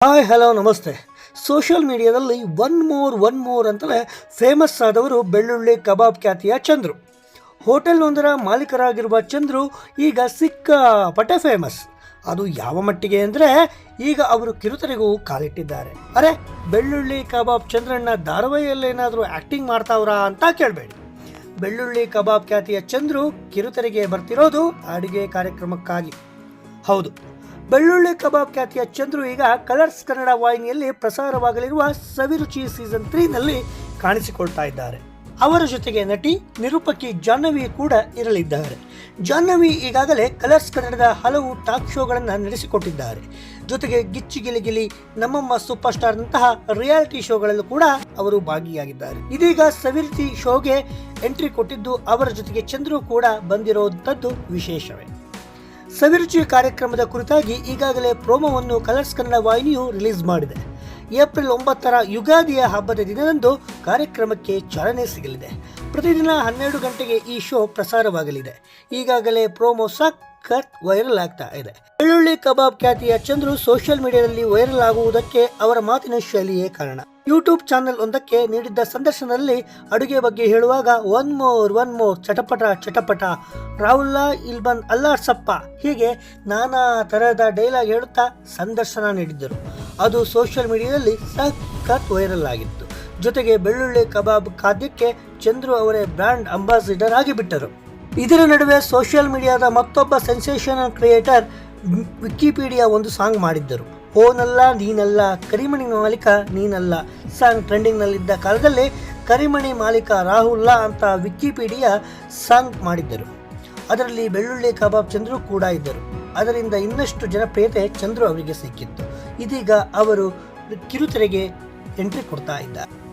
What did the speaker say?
Hi, hello, ನಮಸ್ತೆ. Social ಮೀಡಿಯಾದಲ್ಲಿ one more one more ಅಂತಲೇ ಫೇಮಸ್ ಆದವರು ಬೆಳ್ಳುಳ್ಳಿ ಕಬಾಬ್ ಖ್ಯಾತಿಯ ಚಂದ್ರು. ಹೋಟೆಲ್ನೊಂದರ ಮಾಲೀಕರಾಗಿರುವ ಚಂದ್ರು ಈಗ ಸಿಕ್ಕಾಪಟ್ಟೆ ಫೇಮಸ್. ಅದು ಯಾವ ಮಟ್ಟಿಗೆ ಅಂದರೆ ಈಗ ಅವರು ಕಿರುತೆರೆಗೂ ಕಾಲಿಟ್ಟಿದ್ದಾರೆ. ಅರೆ, ಬೆಳ್ಳುಳ್ಳಿ ಕಬಾಬ್ ಚಂದ್ರಣ್ಣ ಧಾರಾವಾಹಿಯಲ್ಲೇನಾದರೂ ಆ್ಯಕ್ಟಿಂಗ್ ಮಾಡ್ತಾವ್ರಾ ಅಂತ ಕೇಳಬೇಡಿ. ಬೆಳ್ಳುಳ್ಳಿ ಕಬಾಬ್ ಖ್ಯಾತಿಯ ಚಂದ್ರು ಕಿರುತೆರೆಗೆ ಬರ್ತಿರೋದು ಅಡುಗೆ ಕಾರ್ಯಕ್ರಮಕ್ಕಾಗಿ. ಹೌದು ಬೆಳ್ಳುಳ್ಳಿ ಕಬಾಬ್ ಖ್ಯಾತಿಯ ಚಂದ್ರು ಈಗ ಕಲರ್ಸ್ ಕನ್ನಡ ವಾಹಿನಿಯಲ್ಲಿ ಪ್ರಸಾರವಾಗಲಿರುವ ಸವಿರುಚಿ ಸೀಸನ್ ತ್ರೀನಲ್ಲಿ ಕಾಣಿಸಿಕೊಳ್ತಾ ಇದ್ದಾರೆ. ಅವರ ಜೊತೆಗೆ ನಟಿ ನಿರೂಪಕಿ ಜಾಹ್ನವಿ ಕೂಡ ಇರಲಿದ್ದಾರೆ. ಜಾಹ್ನವಿ ಈಗಾಗಲೇ ಕಲರ್ಸ್ ಕನ್ನಡದ ಹಲವು ಟಾಕ್ ಶೋಗಳನ್ನು ನಡೆಸಿಕೊಟ್ಟಿದ್ದಾರೆ. ಜೊತೆಗೆ ಗಿಚ್ಚಿ ಗಿಲಿ ಗಿಲಿ ನಮ್ಮಮ್ಮ ಸೂಪರ್ ಸ್ಟಾರ್ನಂತಹ ರಿಯಾಲಿಟಿ ಶೋಗಳಲ್ಲೂ ಕೂಡ ಅವರು ಭಾಗಿಯಾಗಿದ್ದಾರೆ. ಇದೀಗ ಸವಿರುಚಿ ಶೋಗೆ ಎಂಟ್ರಿ ಕೊಟ್ಟಿದ್ದು ಅವರ ಜೊತೆಗೆ ಚಂದ್ರು ಕೂಡ ಬಂದಿರುವಂಥದ್ದು ವಿಶೇಷವೇ. ಸವಿರುಚಿ ಕಾರ್ಯಕ್ರಮದ ಕುರಿತಾಗಿ ಈಗಾಗಲೇ ಪ್ರೋಮೋವನ್ನು ಕಲರ್ಸ್ ಕನ್ನಡ ವಾಹಿನಿಯು ರಿಲೀಸ್ ಮಾಡಿದೆ. ಏಪ್ರಿಲ್ ಒಂಬತ್ತರ ಯುಗಾದಿಯ ಹಬ್ಬದ ದಿನದಂದು ಕಾರ್ಯಕ್ರಮಕ್ಕೆ ಚಾಲನೆ ಸಿಗಲಿದೆ. ಪ್ರತಿದಿನ ಹನ್ನೆರಡು ಗಂಟೆಗೆ ಈ ಶೋ ಪ್ರಸಾರವಾಗಲಿದೆ. ಈಗಾಗಲೇ ಪ್ರೋಮೋ ಸಖತ್ ವೈರಲ್ ಆಗ್ತಾ ಇದೆ. ಬೆಳ್ಳುಳ್ಳಿ ಕಬಾಬ್ ಖ್ಯಾತಿಯ ಚಂದ್ರು ಸೋಷಿಯಲ್ ಮೀಡಿಯಾದಲ್ಲಿ ವೈರಲ್ ಆಗುವುದಕ್ಕೆ ಅವರ ಮಾತಿನ ಶೈಲಿಯೇ ಕಾರಣ. ಯೂಟ್ಯೂಬ್ ಚಾನೆಲ್ ಒಂದಕ್ಕೆ ನೀಡಿದ್ದ ಸಂದರ್ಶನದಲ್ಲಿ ಅಡುಗೆ ಬಗ್ಗೆ ಹೇಳುವಾಗ, ಒನ್ ಮೋರ್ ಒನ್ ಮೋರ್, ಚಟಪಟ ಚಟಪಟ ರಾಹುಲ್ಲಾ ಇಲ್ಬನ್ ಅಲ್ಲಾಡ್ಸಪ್ಪ. ಹೀಗೆ ನಾನಾ ತರಹದ ಡೈಲಾಗ್ ಹೇಳುತ್ತಾ ಸಂದರ್ಶನ ನೀಡಿದ್ದರು. ಅದು ಸೋಷಿಯಲ್ ಮೀಡಿಯಾದಲ್ಲಿ ಸಖತ್ ವೈರಲ್ ಆಗಿತ್ತು. ಜೊತೆಗೆ ಬೆಳ್ಳುಳ್ಳಿ ಕಬಾಬ್ ಖಾದ್ಯಕ್ಕೆ ಚಂದ್ರು ಅವರೇ ಬ್ರ್ಯಾಂಡ್ ಅಂಬಾಸಿಡರ್ ಆಗಿಬಿಟ್ಟರು. ಇದರ ನಡುವೆ ಸೋಷಿಯಲ್ ಮೀಡಿಯಾದ ಮತ್ತೊಬ್ಬ ಸೆನ್ಸೇಷನಲ್ ಕ್ರಿಯೇಟರ್ ವಿಕಿಪೀಡಿಯಾ ಒಂದು ಸಾಂಗ್ ಮಾಡಿದ್ದರು. ಓನಲ್ಲ ನೀನಲ್ಲ, ಕರಿಮಣಿ ಮಾಲೀಕ, ನೀನಲ್ಲ. ಸಾಂಗ್ ಟ್ರೆಂಡಿಂಗ್ನಲ್ಲಿದ್ದ ಕಾಲದಲ್ಲಿ ಕರಿಮಣಿ ಮಾಲೀಕ ರಾಹುಲ್ಲ ಅಂತ ವಿಕಿಪೀಡಿಯಾ ಸಾಂಗ್ ಮಾಡಿದ್ದರು. ಅದರಲ್ಲಿ ಬೆಳ್ಳುಳ್ಳಿ ಕಬಾಬ್ ಚಂದ್ರು ಕೂಡ ಇದ್ದರು. ಅದರಿಂದ ಇನ್ನಷ್ಟು ಜನಪ್ರಿಯತೆ ಚಂದ್ರು ಅವರಿಗೆ ಸಿಕ್ಕಿತ್ತು. ಇದೀಗ ಅವರು ಕಿರುತೆರೆಗೆ ಎಂಟ್ರಿ ಕೊಡ್ತಾ ಇದ್ದಾರೆ.